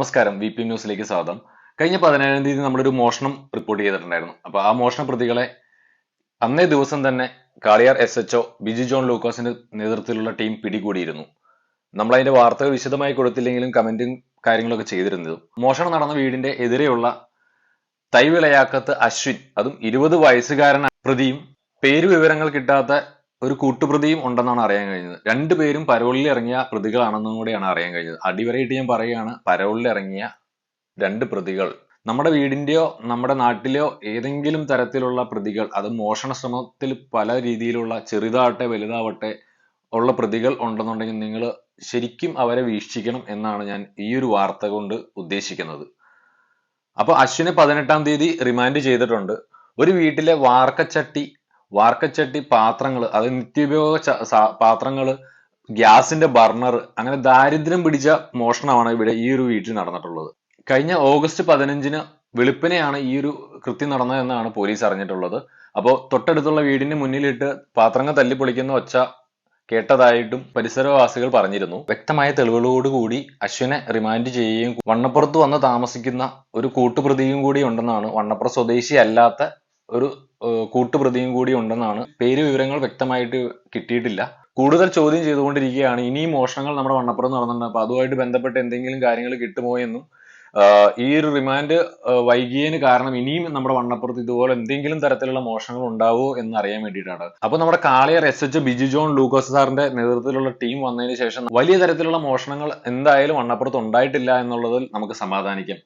നമസ്കാരം V P ന്യൂസിലേക്ക് സ്വാഗതം. കഴിഞ്ഞ പതിനേഴാം തീയതി നമ്മളൊരു മോഷണം റിപ്പോർട്ട് ചെയ്തിട്ടുണ്ടായിരുന്നു. അപ്പൊ ആ മോഷണ പ്രതികളെ അന്നേ ദിവസം തന്നെ Kaliyar S H O Biju John ലൂക്കോസിന്റെ നേതൃത്വത്തിലുള്ള ടീം പിടികൂടിയിരുന്നു. നമ്മൾ അതിന്റെ വാർത്തകൾ വിശദമായി കൊടുത്തില്ലെങ്കിലും കമന്റും കാര്യങ്ങളൊക്കെ ചെയ്തിരുന്നത്. മോഷണം നടന്ന വീടിന്റെ എതിരെയുള്ള തൈവിളയാക്കത്ത് അശ്വിൻ അതും ഇരുപത് വയസ്സുകാരൻ പ്രതിയും പേര് വിവരങ്ങൾ കിട്ടാത്ത ഒരു കൂട്ടുപ്രതിയും ഉണ്ടെന്നാണ് അറിയാൻ കഴിഞ്ഞത്. രണ്ടുപേരും പരോളിൽ ഇറങ്ങിയ പ്രതികളാണെന്നും കൂടിയാണ് അറിയാൻ കഴിഞ്ഞത്. അടിവരയിട്ട് ഞാൻ പറയുകയാണ് പരോളിൽ ഇറങ്ങിയ രണ്ട് പ്രതികൾ. നമ്മുടെ വീടിന്റെയോ നമ്മുടെ നാട്ടിലെയോ ഏതെങ്കിലും തരത്തിലുള്ള പ്രതികൾ അത് മോഷണ ശ്രമത്തിൽ പല രീതിയിലുള്ള ചെറുതാവട്ടെ വലുതാവട്ടെ ഉള്ള പ്രതികൾ ഉണ്ടെന്നുണ്ടെങ്കിൽ നിങ്ങൾ ശരിക്കും അവരെ വീക്ഷിക്കണം എന്നാണ് ഞാൻ ഈ ഒരു വാർത്ത കൊണ്ട് ഉദ്ദേശിക്കുന്നത്. അപ്പൊ അശ്വിനെ പതിനെട്ടാം തീയതി റിമാൻഡ് ചെയ്തിട്ടുണ്ട്. ഒരു വീട്ടിലെ വാർക്കച്ചട്ടി വാർക്കച്ചട്ടി പാത്രങ്ങൾ അത് നിത്യോപയോഗ പാത്രങ്ങൾ ഗ്യാസിന്റെ ബർണർ അങ്ങനെ ദാരിദ്ര്യം പിടിച്ച മോഷണമാണ് ഇവിടെ ഈ ഒരു വീട്ടിൽ നടന്നിട്ടുള്ളത്. കഴിഞ്ഞ ഓഗസ്റ്റ് പതിനഞ്ചിന് വെളുപ്പിനെയാണ് ഈ ഒരു കൃത്യം നടന്നതെന്നാണ് പോലീസ് അറിഞ്ഞിട്ടുള്ളത്. അപ്പോൾ തൊട്ടടുത്തുള്ള വീടിന് മുന്നിലിട്ട് പാത്രങ്ങൾ തല്ലിപ്പൊളിക്കുന്ന ഒച്ച കേട്ടതായിട്ടും പരിസരവാസികൾ പറഞ്ഞിരുന്നു. വ്യക്തമായ തെളിവുകളോടുകൂടി അശ്വിനെ റിമാൻഡ് ചെയ്യുകയും വണ്ണപ്പുറത്ത് വന്ന് താമസിക്കുന്ന ഒരു കൂട്ടുപ്രതിയും കൂടി ഉണ്ടെന്നാണ് വണ്ണപ്പുറം സ്വദേശി അല്ലാത്ത ഒരു കൂട്ടുപ്രതിയും കൂടി ഉണ്ടെന്നാണ് പേര് വിവരങ്ങൾ വ്യക്തമായിട്ട് കിട്ടിയിട്ടില്ല. കൂടുതൽ ചോദ്യം ചെയ്തുകൊണ്ടിരിക്കുകയാണ്. ഇനിയും മോഷണങ്ങൾ നമ്മുടെ വണ്ണപ്പുറത്ത് നടന്നിട്ടുണ്ട്. അപ്പൊ അതുമായിട്ട് ബന്ധപ്പെട്ട് എന്തെങ്കിലും കാര്യങ്ങൾ കിട്ടുമോ എന്നും ഈ ഒരു റിമാൻഡ് വൈകിയതിന് കാരണം ഇനിയും നമ്മുടെ വണ്ണപ്പുറത്ത് ഇതുപോലെ എന്തെങ്കിലും തരത്തിലുള്ള മോഷണങ്ങൾ ഉണ്ടാവുമോ എന്ന് അറിയാൻ വേണ്ടിയിട്ടാണ്. അപ്പൊ നമ്മുടെ കാളിയർ എസ് എച്ച് ബിജു ജോൺ ലൂക്കോസ് സാറിന്റെ നേതൃത്വത്തിലുള്ള ടീം വന്നതിന് ശേഷം വലിയ തരത്തിലുള്ള മോഷണങ്ങൾ എന്തായാലും വണ്ണപ്പുറത്ത് ഉണ്ടായിട്ടില്ല എന്നുള്ളതിൽ നമുക്ക് സമാധാനിക്കാം.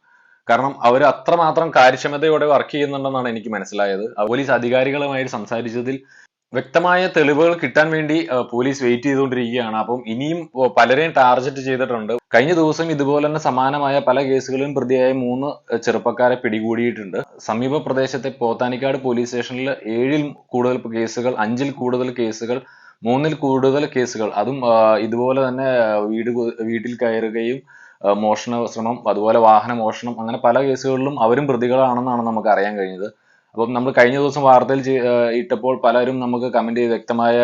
കാരണം അവർ അത്രമാത്രം കാര്യക്ഷമതയോടെ വർക്ക് ചെയ്യുന്നുണ്ടെന്നാണ് എനിക്ക് മനസ്സിലായത്. പോലീസ് അധികാരികളുമായി സംസാരിച്ചതിൽ വ്യക്തമായ തെളിവുകൾ കിട്ടാൻ വേണ്ടി പോലീസ് വെയിറ്റ് ചെയ്തുകൊണ്ടിരിക്കുകയാണ്. അപ്പം ഇനിയും പലരെയും ടാർഗറ്റ് ചെയ്തിട്ടുണ്ട്. കഴിഞ്ഞ ദിവസം ഇതുപോലെ തന്നെ സമാനമായ പല കേസുകളിലും പ്രതിയായ മൂന്ന് ചെറുപ്പക്കാരെ പിടികൂടിയിട്ടുണ്ട്. സമീപ പ്രദേശത്തെ പോത്താനിക്കാട് പോലീസ് സ്റ്റേഷനിൽ ഏഴിൽ കൂടുതൽ കേസുകൾ അഞ്ചിൽ കൂടുതൽ കേസുകൾ മൂന്നിൽ കൂടുതൽ കേസുകൾ. അതും ഇതുപോലെ തന്നെ വീട് വീട്ടിൽ കയറുകയും മോഷണ ശ്രമം അതുപോലെ വാഹന മോഷണം അങ്ങനെ പല കേസുകളിലും അവരും പ്രതികളാണെന്നാണ് നമുക്ക് അറിയാൻ കഴിഞ്ഞത്. അപ്പം നമ്മൾ കഴിഞ്ഞ ദിവസം വാർത്തയിൽ ഇട്ടപ്പോൾ പലരും നമുക്ക് കമന്റ് ചെയ്ത് വ്യക്തമായ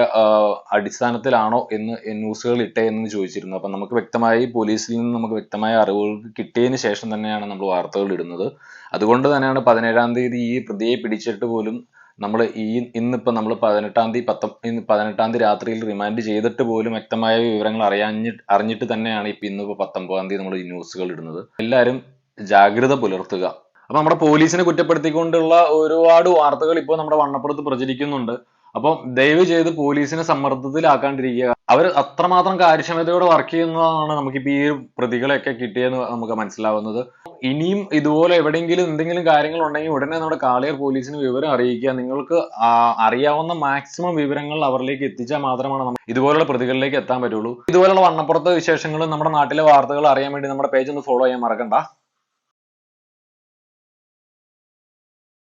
അടിസ്ഥാനത്തിലാണോ എന്ന് ന്യൂസുകൾ ഇട്ടേ എന്ന് ചോദിച്ചിരുന്നു. അപ്പം നമുക്ക് വ്യക്തമായി പോലീസിൽ നിന്ന് നമുക്ക് വ്യക്തമായ അറിവുകൾ കിട്ടിയതിന് ശേഷം തന്നെയാണ് നമ്മൾ വാർത്തകൾ ഇടുന്നത്. അതുകൊണ്ട് തന്നെയാണ് പതിനേഴാം തീയതി ഈ പ്രതിയെ പിടിച്ചിട്ട് പോലും നമ്മൾ ഈ ഇന്നിപ്പോൾ നമ്മൾ പതിനെട്ടാം തീയതി പത്ത ഇന്ന് പതിനെട്ടാം തീയതി രാത്രിയിൽ റിമാൻഡ് ചെയ്തിട്ട് പോലും വ്യക്തമായ വിവരങ്ങൾ അറിയാഞ്ഞി അറിഞ്ഞിട്ട് തന്നെയാണ് ഇപ്പം ഇന്നിപ്പോൾ പത്തൊമ്പതാം തീയതി നമ്മൾ ഈ ന്യൂസുകൾ ഇടുന്നത്. എല്ലാവരും ജാഗ്രത പുലർത്തുക. അപ്പം നമ്മുടെ പോലീസിനെ കുറ്റപ്പെടുത്തിക്കൊണ്ടുള്ള ഒരുപാട് വാർത്തകൾ ഇപ്പോൾ നമ്മുടെ വണ്ണപ്പുറത്ത് പ്രചരിക്കുന്നുണ്ട്. അപ്പം ദയവ് ചെയ്ത് പോലീസിനെ സമ്മർദ്ദത്തിലാക്കാണ്ടിരിക്കുക. അവർ അത്രമാത്രം കാര്യക്ഷമതയോടെ വർക്ക് ചെയ്യുന്നതാണ് നമുക്കിപ്പോൾ ഈ പ്രതികളെയൊക്കെ കിട്ടിയെന്ന് നമുക്ക് മനസ്സിലാവുന്നത്. ഇനിയും ഇതുപോലെ എവിടെയെങ്കിലും എന്തെങ്കിലും കാര്യങ്ങൾ ഉണ്ടെങ്കിൽ ഉടനെ നമ്മുടെ കാളിയർ പോലീസിന് വിവരം അറിയിക്കുക. നിങ്ങൾക്ക് അറിയാവുന്ന മാക്സിമം വിവരങ്ങൾ അവരിലേക്ക് എത്തിച്ചാൽ മാത്രമാണ് നമുക്ക് ഇതുപോലുള്ള പ്രതികളിലേക്ക് എത്താൻ പറ്റുള്ളൂ. ഇതുപോലുള്ള വണ്ണപ്പുറത്തെ വിശേഷങ്ങളും നമ്മുടെ നാട്ടിലെ വാർത്തകൾ അറിയാൻ വേണ്ടി നമ്മുടെ പേജ് ഒന്ന് ഫോളോ ചെയ്യാൻ മറക്കണ്ട.